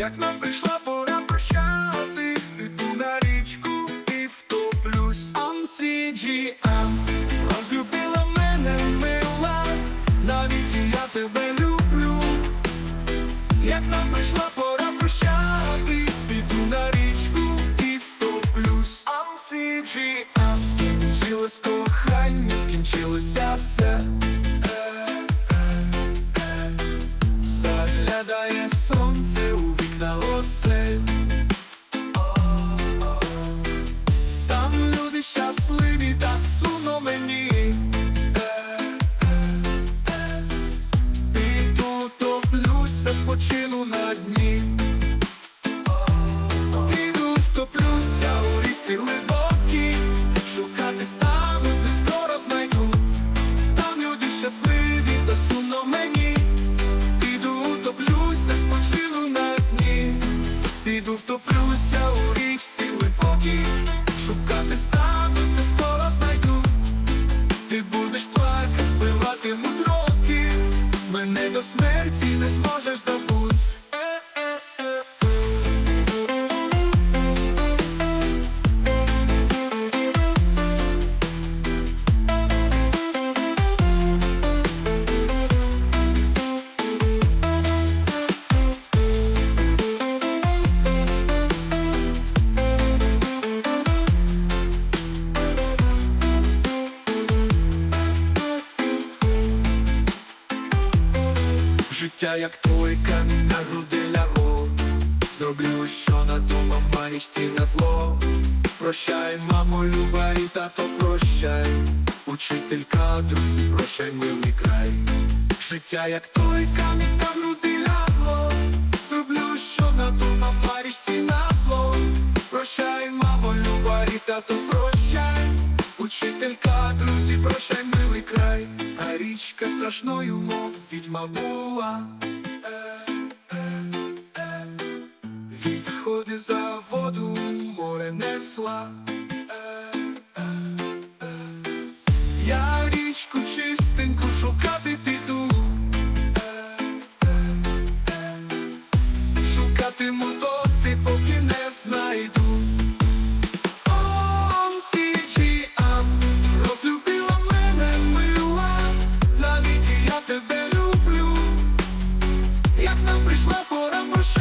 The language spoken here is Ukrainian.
Jak nam wyszła спочину Життя як той камінь на груди лягло. Зроблю, що надумав манічці на зло. Прощай, мамо, люба і тато, прощай. Учителька, друзі, прощай, милий край. Життя як той камінь на груди лягло. Зроблю, що надумав манічці на зло. Прощай, мамо, люба і тато, прощай. Учителька, друзі, прощай, милий край, страшною, мов відьма була. Е, е, е. Відходи за воду море несла. Я річку чистеньку шукав. як нам прийшла пора миша.